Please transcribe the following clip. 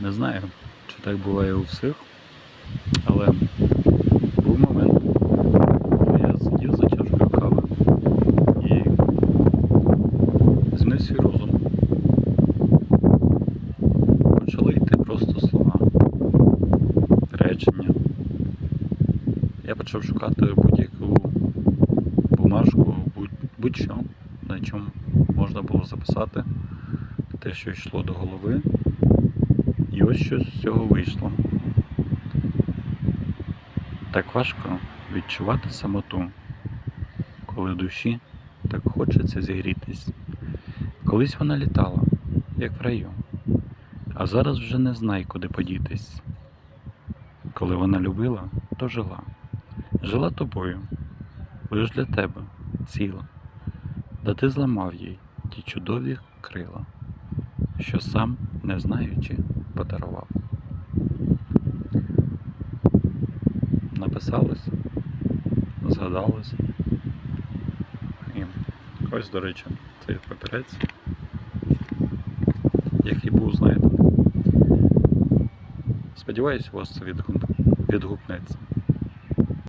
Не знаю, чи так буває у всіх, але був момент, коли я сидів за чашкою кави і змінив свій розум. Почали йти просто слова, речення. Я почав шукати будь-яку бумажку, будь- будь-що, на чому можна було записати те, що йшло до голови. Ось що з цього вийшло. Так важко відчувати самоту, коли душі так хочеться зігрітись. Колись вона літала, як в раю, а зараз вже не знай, куди подітись. Коли вона любила, то жила. Жила тобою, лиш для тебе, ціла. Да ти зламав їй ті чудові крила, що сам, не знаючи, подарував. Написалось, згадалось. І ось, до речі, цей папірець, який був знайдений. Сподіваюсь, у вас це відгукнеться.